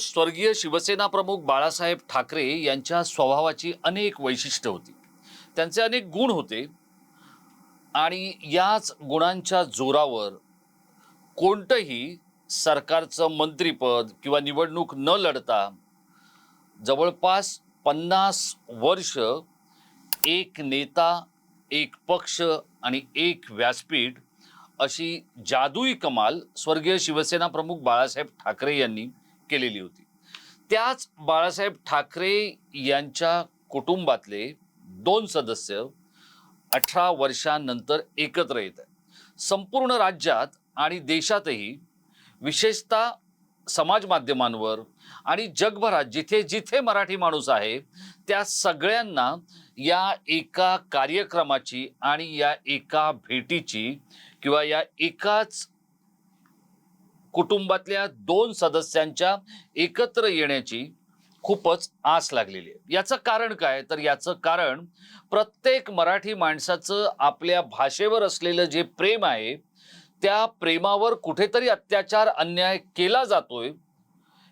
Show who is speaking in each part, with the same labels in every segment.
Speaker 1: स्वर्गीय शिवसेना प्रमुख बाळासाहेब ठाकरे यांच्या स्वभावाची अनेक वैशिष्ट्य होती. त्यांचे अनेक गुण होते आणि याच गुणांच्या जोरावर कोणतंही सरकारचं मंत्रीपद किंवा निवडणूक न लढता जवळपास पन्नास वर्ष एक नेता एक पक्ष आणि एक व्यासपीठ अशी जादुई कमाल स्वर्गीय शिवसेना प्रमुख बाळासाहेब ठाकरे यांनी केलेली होती. त्याच बाळासाहेब ठाकरे यांच्या कुटुंबातले दोन सदस्य अठरा वर्षांनंतर एकत्र येत आहेत. संपूर्ण राज्यात आणि देशातही विशेषतः समाज माध्यमांवर आणि जगभरात जिथे जिथे मराठी माणूस आहे त्या सगळ्यांना या एका कार्यक्रमाची आणि या एका भेटीची किंवा या एकाच कुटुंबातल्या दोन सदस्यांच्या एकत्र येण्याची खूपच आस लागलेली आहे. याचं कारण काय? तर याचं कारण प्रत्येक मराठी माणसाचं आपल्या भाषेवर असलेलं जे प्रेम आहे त्या प्रेमावर कुठेतरी अत्याचार अन्याय केला जातोय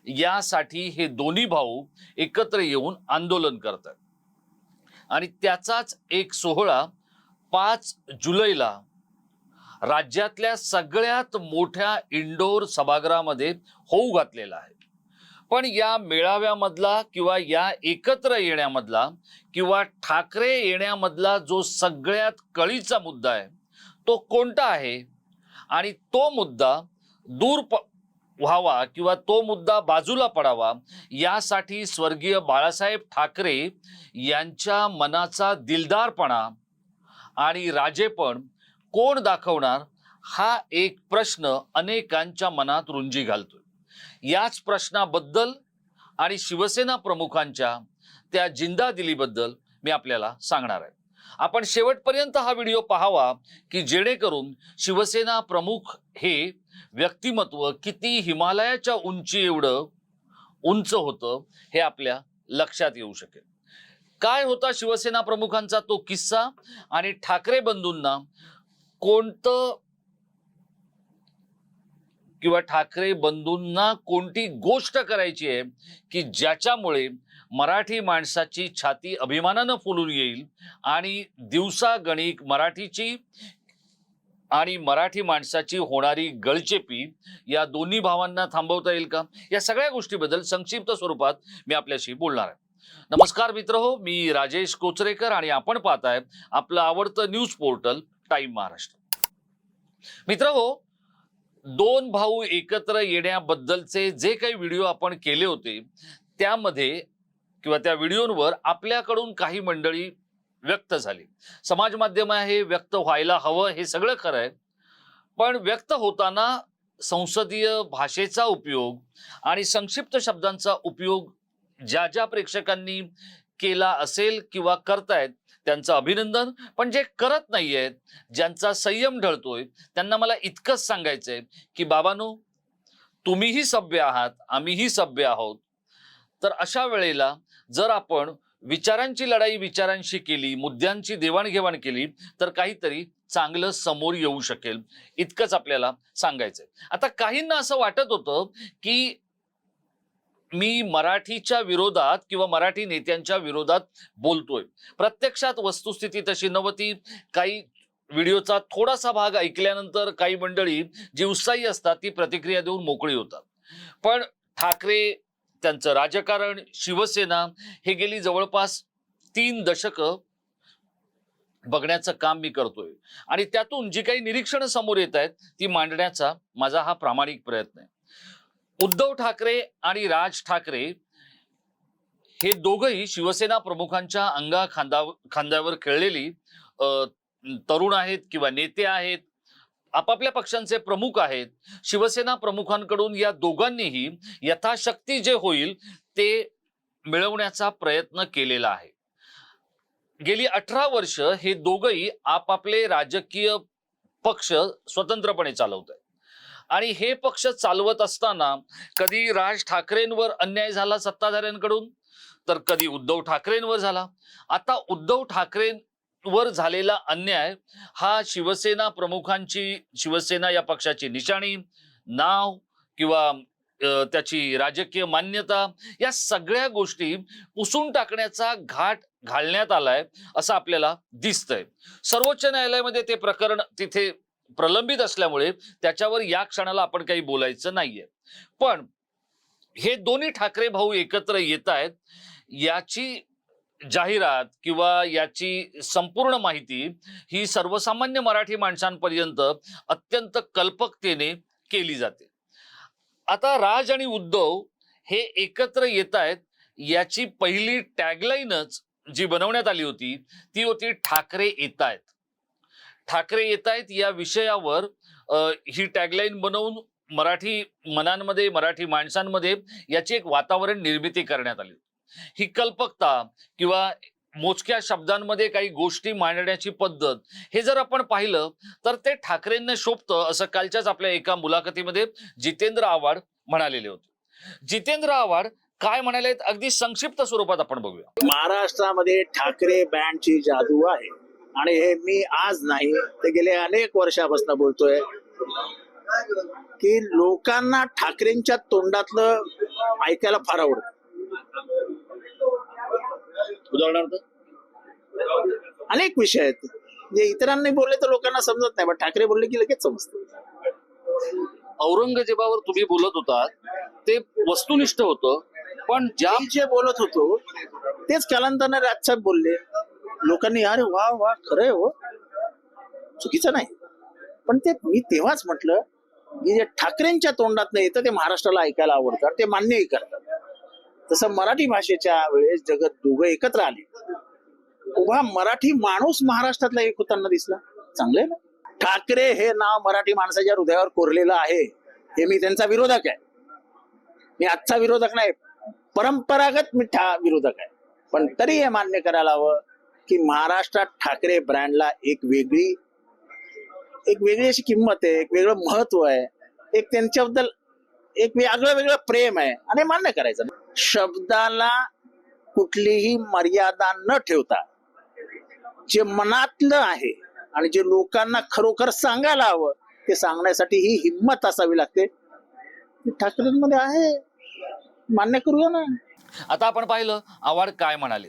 Speaker 1: यासाठी हे दोन्ही भाऊ एकत्र येऊन आंदोलन करतात. आणि त्याचाच एक सोहळा पाच जुलैला राज्यातल्या सगळ्यात मोठ्या इंडोर सभागृहामध्ये होऊ घातलेला आहे. पण या मेळाव्यामधला किंवा या एकत्र येण्यामधला किंवा ठाकरे येण्यामधला जो सगळ्यात कळीचा मुद्दा आहे तो कोणता आहे? आणि तो मुद्दा दूर प व्हावा किंवा तो मुद्दा बाजूला पडावा यासाठी स्वर्गीय बाळासाहेब ठाकरे यांच्या मनाचा दिलदारपणा आणि राजेपण कोण दाखवणार हा एक प्रश्न अनेकांच्या मनात रुंजी घालतोय. याच प्रश्नाबद्दल आणि शिवसेना प्रमुखांच्या त्या जिंदा दिलीबद्दल मी आपल्याला सांगणार आहे. आपण शेवटपर्यंत हा व्हिडिओ पाहावा की जेणेकरून शिवसेना प्रमुख हे व्यक्तिमत्व किती हिमालयाच्या उंची एवढं उंच होतं हे आपल्या लक्षात येऊ शकेल. काय होता शिवसेना प्रमुखांचा तो किस्सा आणि ठाकरे बंधूंना कोणतं किंवा ठाकरे बंधूंना कोणती गोष्ट करायची आहे की ज्याच्यामुळे मराठी माणसाची छाती अभिमानानं फुलून येईल आणि दिवसागणिक मराठीची आणि मराठी माणसाची होणारी गळचेपी या दोन्ही भावांना थांबवता येईल का? या सगळ्या गोष्टीबद्दल संक्षिप्त स्वरूपात मी आपल्याशी बोलणार आहे. नमस्कार मित्र हो मी राजेश कोचरेकर आणि आपण पाहताय आपलं आवडतं न्यूज पोर्टल टाइम महाराष्ट्र. मित्र हो दोन भाऊ एकत्र येण्याबद्दलचे जे काही व्हिडिओ आपण केले होते त्यामध्ये किंवा त्या व्हिडिओवर आपल्याकडून काही मंडळी व्यक्त झाली. समाज माध्यम आहे व्यक्त व्हायला हवं हे सगळं खरं आहे. पण व्यक्त होताना संसदीय भाषेचा उपयोग आणि संक्षिप्त शब्दांचा उपयोग ज्या ज्या प्रेक्षकांनी केला असेल किंवा करतायत त्यांचं अभिनंदन पण जे करत नाहीयेत ज्यांचा संयम ढळतोय त्यांना मला इतकंच सांगायचंय की बाबांनो तुम्हीही सभ्य आहात आम्हीही सभ्य आहोत. तर अशा वेळेला जर आपण विचारांची लढाई विचारांशी केली मुद्द्यांची देवाणघेवाण केली तर काहीतरी चांगलं समोर येऊ शकेल. इतकंच आपल्याला सांगायचंय. आता काहींना असं वाटत होतं की मी मराठीच्या विरोधात किंवा मराठी नेत्यांच्या विरोधात बोलतोय. प्रत्यक्षात वस्तुस्थिती तशी नव्हती. काही व्हिडिओचा थोडासा भाग ऐकल्यानंतर काही मंडळी जी उत्साही असतात ती प्रतिक्रिया देऊन मोकळी होतात. पण ठाकरे त्यांचं राजकारण शिवसेना हे गेली जवळपास तीन दशकं बघण्याचं काम मी करतोय. आणि त्यातून जी काही निरीक्षणं समोर येत आहेत ती मांडण्याचा माझा हा प्रामाणिक प्रयत्न आहे. उद्धव ठाकरे आणि राज ठाकरे हे दोघही शिवसेना प्रमुखांच्या अंगा खांदा खांद्यावर खेळलेली तरुण आहेत किंवा नेते आहेत आपापल्या पक्षांचे प्रमुख आहेत शिवसेना प्रमुखांकडून या दोघांनीही यथाशक्ती जे होईल ते मिळवण्याचा प्रयत्न केलेला आहे. गेली अठरा वर्ष हे दोघही आपापले राजकीय पक्ष स्वतंत्रपणे चालवत आहेत आणि हे पक्ष चालवत असताना कधी राज ठाकरेंवर अन्याय झाला सत्ताधाऱ्यांकडून? तर कधी उद्धव ठाकरेंवर झाला. आता उद्धव ठाकरेंवर झालेला अन्याय हा शिवसेना प्रमुखांची शिवसेना या पक्षाची निशाणी नाव किंवा त्याची राजकीय मान्यता या सगळ्या गोष्टी पुसून टाकण्याचा घाट घालण्यात आलाय असं आपल्याला दिसतंय. सर्वोच्च न्यायालयामध्ये ते प्रकरण तिथे प्रलंबित असल्यामुळे त्याच्यावर या क्षणाला आपण काही बोलायचं नाहीये. पण हे दोन्ही ठाकरे भाऊ एकत्र येत आहेत याची जाहिरात किंवा याची संपूर्ण माहिती ही सर्वसामान्य मराठी माणसांपर्यंत अत्यंत कल्पकतेने केली जाते. आता राज आणि उद्धव हे एकत्र येत आहेत याची पहिली टॅगलाईनच जी बनवण्यात आली होती ती होती ठाकरे येत आहेत. ठाकरे येत आहेत या विषयावर ही टॅगलाईन बनवून मराठी मनांमध्ये मराठी माणसांमध्ये याची एक वातावरण निर्मिती करण्यात आली. ही कल्पकता किंवा मोजक्या शब्दांमध्ये काही गोष्टी मांडण्याची पद्धत हे जर आपण पाहिलं तर ते ठाकरेंना शोभतं असं कालच्याच आपल्या एका मुलाखतीमध्ये जितेंद्र आव्हाड म्हणालेले होते. जितेंद्र आव्हाड काय म्हणाले अगदी संक्षिप्त स्वरूपात आपण बघूया.
Speaker 2: महाराष्ट्रामध्ये ठाकरे बँडची जादू आहे. आणि हे मी आज नाही ते गेले अनेक वर्षापासून बोलतोय की लोकांना ठाकरेंच्या तोंडातलं ऐकायला फार आवडत.
Speaker 1: उदाहरणार्थ?
Speaker 2: अनेक विषय आहेत. जे इतरांनी बोलले तर लोकांना समजत नाही पण ठाकरे बोलले की लगेच समजत.
Speaker 1: औरंगजेबावर तुम्ही बोलत होता ते वस्तुनिष्ठ होतं पण ज्या
Speaker 2: जे बोलत होतो तेच कालांतराने राजसाहेब बोलले. लोकांनी अरे वा वा खरंय हो. चुकीचं नाही. पण ते मी तेव्हाच म्हटलं की जे ठाकरेंच्या तोंडात नाही येतं ते महाराष्ट्राला ऐकायला आवडतं आणि ते मान्यही करतात. तसं मराठी भाषेच्या वेळेस जगत दोघं एकत्र आले. उभा मराठी माणूस महाराष्ट्रातला एक होताना दिसला. चांगले ना? ठाकरे हे नाव मराठी माणसाच्या हृदयावर कोरलेलं आहे. हे मी त्यांचा विरोधक आहे. मी आजचा विरोधक नाही परंपरागत मी ठा विरोधक आहे. पण तरी हे मान्य करायला हवं की महाराष्ट्रात ठाकरे ब्रँडला एक वेगळी एक वेगळी अशी किंमत आहे एक वेगळं महत्त्व आहे एक त्यांच्याबद्दल एक वेगळं वेगळं प्रेम आहे आणि मान्य करायचं. शब्दाला कुठलीही मर्यादा न ठेवता जे मनातलं आहे आणि जे लोकांना खरोखर सांगायला हवं ते सांगण्यासाठी ही हिंमत असावी लागते. ठाकरेंमध्ये आहे. मान्य करूया ना.
Speaker 1: आता आपण पाहिलं आव्हाड काय म्हणाले?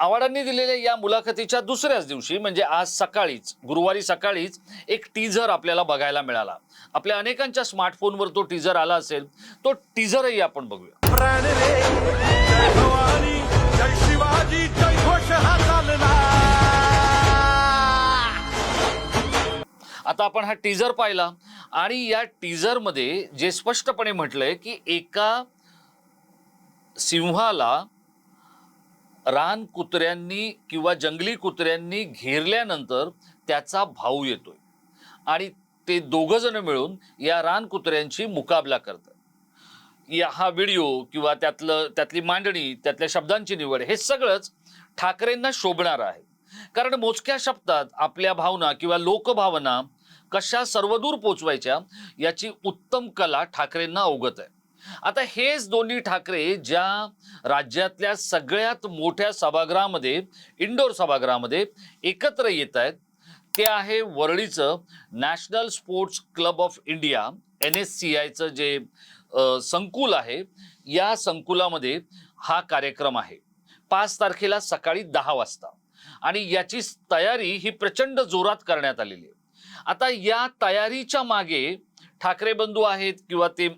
Speaker 1: आव्हाडांनी दिलेल्या या मुलाखतीच्या दुसऱ्याच दिवशी म्हणजे आज सकाळीच गुरुवारी सकाळीच एक टीझर आपल्याला बघायला मिळाला. आपल्या अनेकांच्या स्मार्टफोनवर तो टीझर आला असेल तो टीझरही आपण बघूया. आता आपण हा टीझर पाहिला आणि या टीझरमध्ये जे स्पष्टपणे म्हटलंय की एका सिंहाला रान कुत्र्यांनी किंवा जंगली कुत्र्यांनी घेरल्यानंतर त्याचा भाऊ येतोय. आणि ते दोघंजण मिळून या रान कुत्र्यांची मुकाबला करतात. या हा व्हिडिओ किंवा त्यातलं त्यातली मांडणी त्यातल्या शब्दांची निवड हे सगळंच ठाकरेंना शोभणार आहे. कारण मोजक्या शब्दात आपल्या भावना किंवा लोकभावना कशा सर्वदूर पोचवायच्या याची उत्तम कला ठाकरेंना अवगत आहे. आता हेच दोन्ही ठाकरे ज्या राज्यातल्या सगळ्यात मोठ्या सभागृहामध्ये इंडोर सभागृहामध्ये एकत्र येत आहेत ते आहे वरळीचं National Sports Club of India N S C आयचं जे संकुल आहे या संकुलामध्ये हा कार्यक्रम आहे. पाच तारखेला सकाळी दहा वाजता. आणि याची तयारी ही प्रचंड जोरात करण्यात आलेली आहे. आता या तयारीच्या मागे ठाकरे बंधू आहेत किंवा ते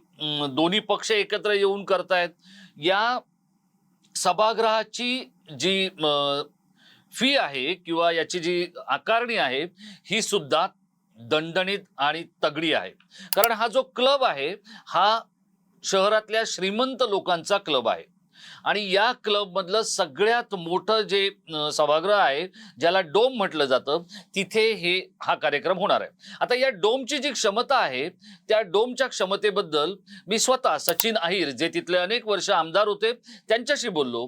Speaker 1: दोन्ही पक्ष एकत्र येऊन करतायत या सभागृहाची जी फी आहे किंवा याची जी आकारणी आहे ही सुद्धा दणदणीत आणि तगडी आहे. कारण हा जो क्लब आहे हा शहरातल्या श्रीमंत लोकांचा क्लब आहे. आणि या क्लब मधलं सगळ्यात मोठं जे सभागृह आहे ज्याला डोम म्हटलं जातं तिथे हे हा कार्यक्रम होणार आहे. आता या डोमची जी क्षमता आहे त्या डोमच्या क्षमतेबद्दल मी स्वतः सचिन अहिर जे तिथले अनेक वर्ष आमदार होते त्यांच्याशी बोललो.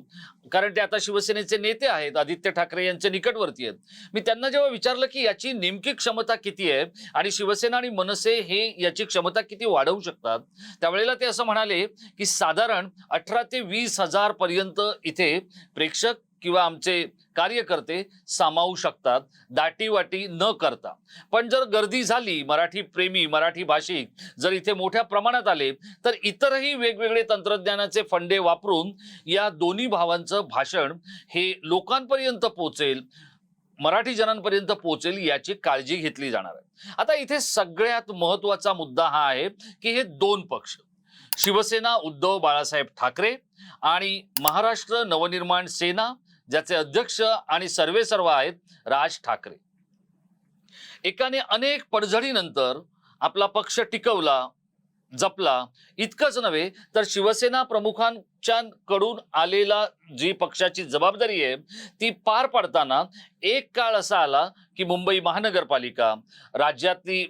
Speaker 1: कारण ते आता शिवसेनेचे नेते आहेत आदित्य ठाकरे यांचे निकटवर्ती आहेत. मी त्यांना जेव्हा विचारलं की याची नेमकी क्षमता किती आहे आणि शिवसेना आणि मनसे हे याची क्षमता किती वाढवू शकतात त्यावेळेला ते असं म्हणाले की साधारण अठरा ते वीस हजार पर्यंत इथे प्रेक्षक किंवा आमचे कार्यकर्ते सामावू शकतात दाटीवाटी न करता. पण जर गर्दी झाली मराठी प्रेमी मराठी भाषिक जर इथे मोठ्या प्रमाणात आले तर इतरही वेगवेगळे तंत्रज्ञानाचे फंडे वापरून या दोन्ही भावांचं भाषण हे लोकांपर्यंत पोचेल मराठी जनांपर्यंत पोहोचेल याची काळजी घेतली जाणार आहे. आता इथे सगळ्यात महत्त्वाचा मुद्दा हा आहे की हे दोन पक्ष. शिवसेना उद्धव बाळासाहेब ठाकरे आणि महाराष्ट्र नवनिर्माण सेना ज्याचे अध्यक्ष आणि सर्वे सर्व आहेत राज ठाकरे. एकाने अनेक पडझडीनंतर आपला पक्ष टिकवला जपला. इतकंच नव्हे तर शिवसेना प्रमुखांच्या कडून आलेला जी पक्षाची जबाबदारी आहे ती पार पाडताना एक काळ असा आला की मुंबई महानगरपालिका राज्यातली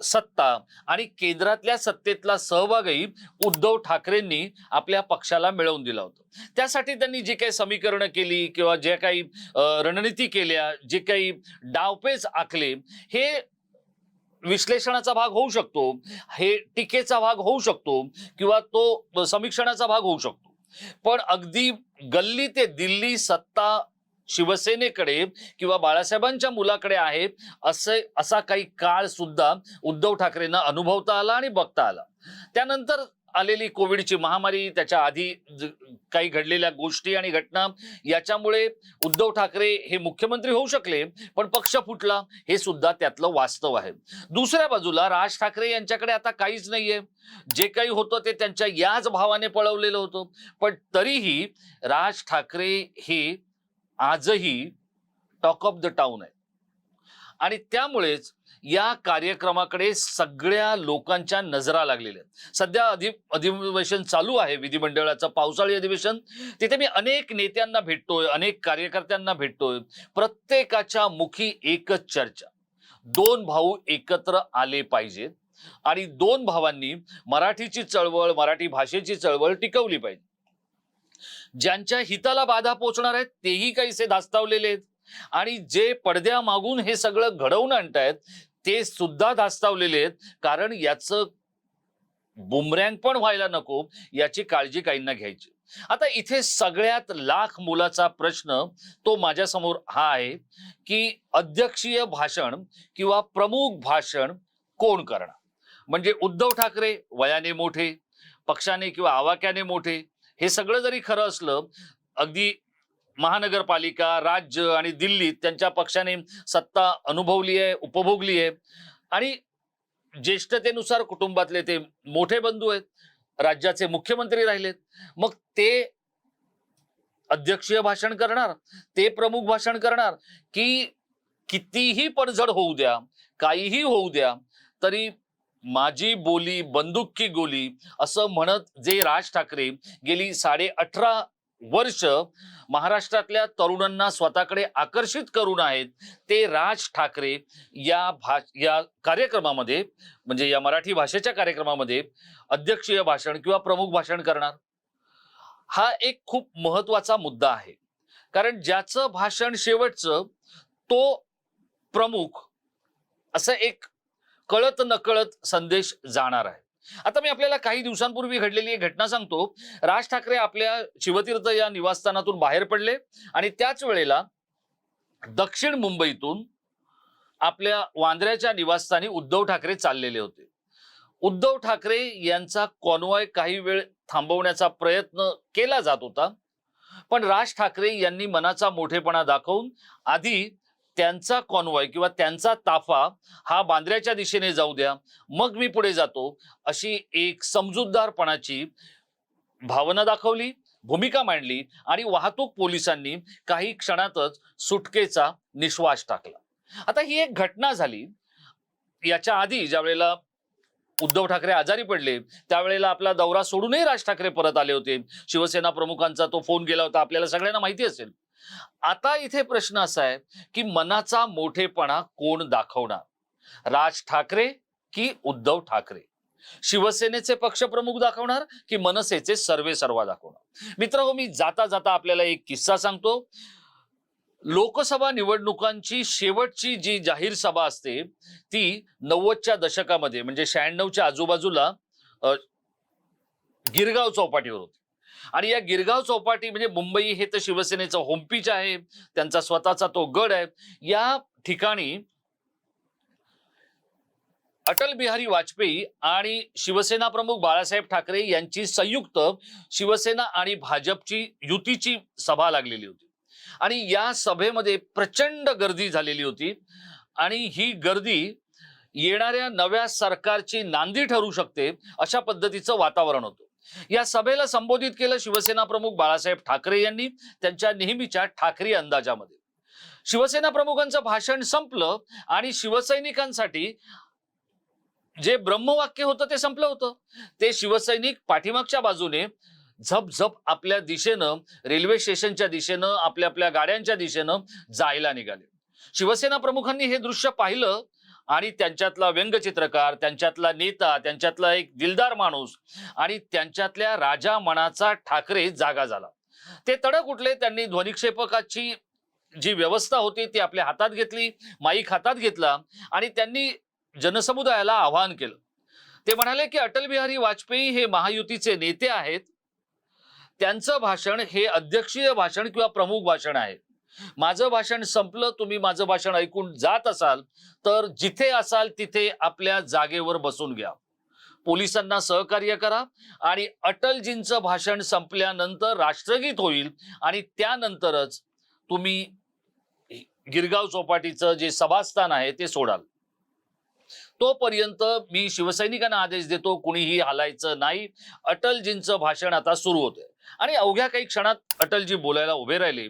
Speaker 1: सत्ता आणि केंद्रातल्या सत्तेतला सहभागही उद्धव ठाकरेंनी आपल्या पक्षाला मिळवून दिला होता. त्यासाठी त्यांनी जी काही समीकरणं केली किंवा जे काही रणनीती केल्या जे काही डावपेच आखले हे विश्लेषणाचा भाग होऊ शकतो हे टीकेचा भाग होऊ शकतो किंवा तो समीक्षणाचा भाग होऊ शकतो. पण अगदी गल्ली ते दिल्ली सत्ता शिवसेनेकडे किंवा बाळासाहेबांच्या मुलाकडे आहे असे असा काही काळ सुद्धा उद्धव ठाकरेंना अनुभवता आला आणि बघता आला. त्यानंतर आलेली कोविडची महामारी त्याच्या आधी काही घडलेल्या गोष्टी आणि घटना याच्यामुळे उद्धव ठाकरे हे मुख्यमंत्री होऊ शकले पण पक्ष फुटला हे सुद्धा त्यातलं वास्तव आहे. दुसऱ्या बाजूला राज ठाकरे यांच्याकडे आता काहीच नाहीये. जे काही होतं ते त्यांच्या याच भावाने पळवलेलं होतं. पण तरीही राज ठाकरे हे आजही टॉक ऑफ द टाउन आहे. आणि त्यामुळेच या कार्यक्रमाकडे सगळ्या लोकांच्या नजरा लागलेल्या आहेत. सध्या अधि अधिवेशन चालू आहे विधिमंडळाचं पावसाळी अधिवेशन. तिथे मी अनेक नेत्यांना भेटतोय अनेक कार्यकर्त्यांना भेटतोय. प्रत्येकाच्या मुखी एकच चर्चा. दोन भाऊ एकत्र आले पाहिजेत. आणि दोन भावांनी मराठीची चळवळ मराठी भाषेची चळवळ टिकवली पाहिजे. ज्यांच्या हिताला बाधा पोचणार आहेत तेही काहीसे धास्तावलेले आहेत. आणि जे पडद्या मागून हे सगळं घडवून आणतायत ते सुद्धा धास्तावलेले आहेत. कारण याचं बुमरँग पण व्हायला नको याची काळजी काहींना घ्यायची. आता इथे सगळ्यात लाख मुलाचा प्रश्न तो माझ्यासमोर हा आहे की अध्यक्षीय भाषण किंवा प्रमुख भाषण कोण करणार? म्हणजे उद्धव ठाकरे वयाने मोठे पक्षाने किंवा आवाक्याने मोठे हे सगळं जरी खरं असलं अगदी महानगरपालिका राज्य आणि दिल्लीत त्यांच्या पक्षाने सत्ता अनुभवली आहे उपभोगली आहे. आणि ज्येष्ठतेनुसार कुटुंबातले ते मोठे बंधू आहेत राज्याचे मुख्यमंत्री राहिलेत. मग ते अध्यक्षीय भाषण करणार ते प्रमुख भाषण करणार की कितीही पडझड होऊ द्या काहीही होऊ द्या तरी माझी बोली बंदूक की गोली असं म्हणत जे राज ठाकरे गेली साडे अठरा वर्ष महाराष्ट्रातल्या तरुणांना स्वतःकडे आकर्षित करून आहेत ते राज ठाकरे या भा या कार्यक्रमामध्ये म्हणजे या मराठी भाषेच्या कार्यक्रमामध्ये अध्यक्षीय भाषण किंवा प्रमुख भाषण करणार? हा एक खूप महत्त्वाचा मुद्दा आहे. कारण ज्याचं भाषण शेवटचं तो प्रमुख असं एक कळत नकळत संदेश जाणार आहे. आता मी आपल्याला काही दिवसांपूर्वी घडलेली एक घटना सांगतो. राज ठाकरे आपल्या शिवतीर्थ या निवासस्थानातून बाहेर पडले आणि त्याच वेळेला दक्षिण मुंबईतून आपल्या वांद्र्याच्या निवासस्थानी उद्धव ठाकरे चाललेले होते. उद्धव ठाकरे यांचा कॉन्वॉय काही वेळ थांबवण्याचा प्रयत्न केला जात होता. पण राज ठाकरे यांनी मनाचा मोठेपणा दाखवून आधी त्यांचा कॉन्वॉय किंवा त्यांचा ताफा हा बांद्र्याच्या दिशेने जाऊ द्या मग मी पुढे जातो अशी एक समजूतदारपणाची भावना दाखवली भूमिका मांडली आणि वाहतूक पोलिसांनी काही क्षणातच सुटकेचा निश्वास टाकला. आता ही एक घटना झाली. याच्या आधी ज्या वेळेला उद्धव ठाकरे आजारी पडले त्यावेळेला आपला दौरा सोडूनही राज ठाकरे परत आले होते. शिवसेना प्रमुखांचा तो फोन गेला होता आपल्याला सगळ्यांना माहिती असेल. आता इथे प्रश्न असा आहे की मनाचा मोठेपणा कोण दाखवणार? राज ठाकरे की उद्धव ठाकरे? शिवसेनेचे पक्षप्रमुख दाखवणार की मनसेचे सर्वे सर्वा दाखवणार? मित्र मी जाता जाता आपल्याला एक किस्सा सांगतो. लोकसभा निवडणुकांची शेवटची जी जाहीर सभा असते ती नव्वदच्या दशकामध्ये म्हणजे शहाण्णवच्या आजूबाजूला गिरगाव चौपाटीवर होती. आणि या गिरगाव चौपाटी म्हणजे मुंबई हे तर शिवसेनेचं होमपीच आहे. त्यांचा स्वतःचा तो गड आहे. या ठिकाणी अटल बिहारी वाजपेयी आणि शिवसेना प्रमुख बाळासाहेब ठाकरे यांची संयुक्त शिवसेना आणि भाजपची युतीची सभा लागलेली होती. आणि या सभेमध्ये प्रचंड गर्दी झालेली होती. आणि ही गर्दी येणाऱ्या नव्या सरकारची नांदी ठरू शकते अशा पद्धतीचं वातावरण होतं. या सभेला संबोधित केलं शिवसेना प्रमुख बाळासाहेब ठाकरे यांनी त्यांच्या नेहमीच्या ठाकरे अंदाजामध्ये. शिवसेना प्रमुखांचं भाषण संपलं आणि शिवसैनिकांसाठी जे ब्रह्मवाक्य होतं ते संपलं होतं. ते शिवसैनिक पाठीमागच्या बाजूने झपझप आपल्या दिशेनं रेल्वे स्टेशनच्या दिशेनं आपल्या आपल्या गाड्यांच्या दिशेनं जायला निघाले. शिवसेना प्रमुखांनी हे दृश्य पाहिलं आणि त्यांच्यातला व्यंगचित्रकार त्यांच्यातला नेता त्यांच्यातला एक दिलदार माणूस आणि त्यांच्यातल्या राजा मनाचा ठाकरे जागा झाला. ते तडक उठले त्यांनी ध्वनिक्षेपकाची जी व्यवस्था होती ती आपल्या हातात घेतली माईक हातात घेतला आणि त्यांनी जनसमुदायाला आवाहन केलं. ते म्हणाले की अटल बिहारी वाजपेयी हे महायुतीचे नेते आहेत. त्यांचं भाषण हे अध्यक्षीय भाषण किंवा प्रमुख भाषण आहे. माझं भाषण संपलं तुम्ही माझं भाषण ऐकून जात असाल तर जिथे असाल तिथे आपल्या जागेवर बसून घ्या. पोलिसांना सहकार्य करा आणि अटलजींचं भाषण संपल्यानंतर राष्ट्रगीत होईल आणि त्यानंतरच तुम्ही गिरगाव चौपाटीचं जे सभास्थान आहे ते सोडाल. तोपर्यंत मी शिवसैनिकांना आदेश देतो कुणीही हालायचं नाही. अटलजींचं भाषण आता सुरू होतंय. आणि अवघ्या काही क्षणात अटलजी बोलायला उभे राहिले.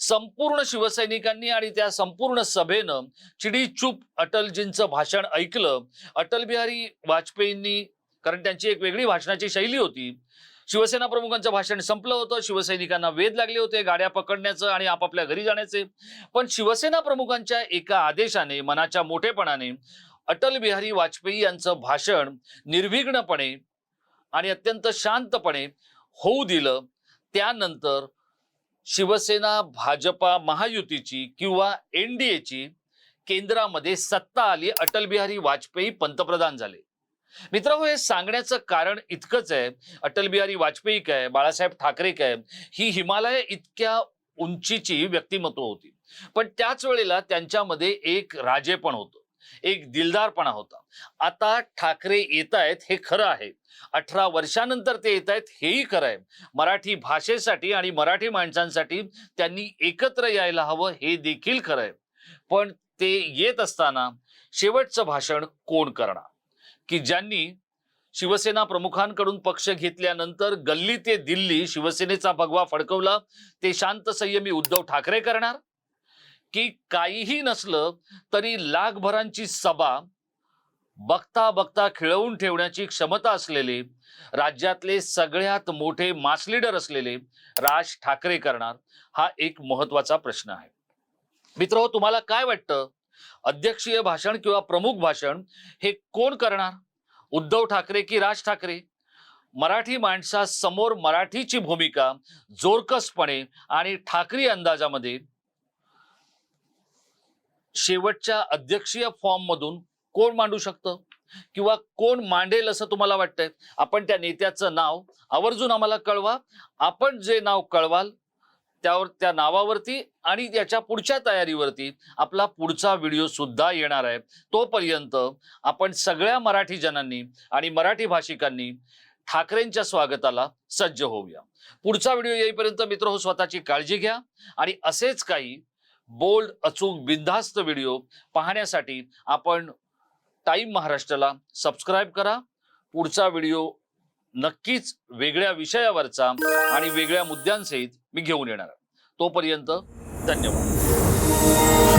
Speaker 1: संपूर्ण शिवसैनिकांनी आणि त्या संपूर्ण सभेनं चिडी चूप अटलजींचं भाषण ऐकलं. अटल बिहारी वाजपेयींनी कारण त्यांची एक वेगळी भाषणाची शैली होती शिवसेना प्रमुखांचं भाषण संपलं होतं शिवसैनिकांना वेध लागले होते गाड्या पकडण्याचं आणि आपापल्या घरी जाण्याचे. पण शिवसेना प्रमुखांच्या एका आदेशाने मनाच्या मोठेपणाने अटल बिहारी वाजपेयी यांचं भाषण निर्विघ्नपणे आणि अत्यंत शांतपणे होऊ दिलं. त्यानंतर शिवसेना भाजपा महायुतीची किंवा एनडीएची केंद्रामध्ये सत्ता आली अटल बिहारी वाजपेयी पंतप्रधान झाले. मित्र हे सांगण्याचं कारण इतकंच आहे. अटल बिहारी वाजपेयी काय बाळासाहेब ठाकरे काय ही हिमालय इतक्या उंचीची व्यक्तिमत्व होती. पण त्याच वेळेला त्यांच्यामध्ये एक राजे पण होतं. एक दिलदारपणा होता. आता ठाकरे येत आहेत हे खरं आहे. अठरा वर्षानंतर ते येत आहेत हेही खरं आहे. मराठी भाषेसाठी आणि मराठी माणसांसाठी त्यांनी एकत्र यायला हवं हे देखील खरं आहे. पण ते येत असताना शेवटचं भाषण कोण करणार? की ज्यांनी शिवसेना प्रमुखांकडून पक्ष घेतल्यानंतर गल्ली ते दिल्ली शिवसेनेचा भगवा फडकवला ते शांत संयमी उद्धव ठाकरे करणार? की काहीही नसलं तरी लाखभरांची सभा बघता बघता खिळवून ठेवण्याची क्षमता असलेले राज्यातले सगळ्यात मोठे मास लीडर असलेले राज ठाकरे करणार हा एक महत्त्वाचा प्रश्न आहे. मित्र तुम्हाला काय वाटतं? अध्यक्षीय भाषण किंवा प्रमुख भाषण हे कोण करणार? उद्धव ठाकरे की राज ठाकरे? मराठी माणसासमोर मराठीची भूमिका जोरकसपणे आणि ठाकरी अंदाजामध्ये शेवटच्या अध्यक्षीय फॉर्म मधून कोण मांडू शकतं? किंवा कोण मांडेल असं तुम्हाला वाटतंय? आपण त्या नेत्याचं नाव आवर्जून आम्हाला कळवा. आपण जे नाव कळवाल त्यावर त्या नावावरती आणि त्याच्या पुढच्या तयारीवरती आपला पुढचा व्हिडिओ सुद्धा येणार आहे. तोपर्यंत आपण सगळ्या मराठी जनांनी आणि मराठी भाषिकांनी ठाकरेंच्या स्वागताला सज्ज होऊया. पुढचा व्हिडिओ येईपर्यंत मित्र हो स्वतःची काळजी घ्या. आणि असेच काही बोल्ड अचूक बिनधास्त व्हिडिओ पाहण्यासाठी आपण टाईम महाराष्ट्राला सबस्क्राईब करा. पुढचा व्हिडिओ नक्कीच वेगळ्या विषयावरचा आणि वेगळ्या मुद्द्यांसहित मी घेऊन येणार तोपर्यंत धन्यवाद.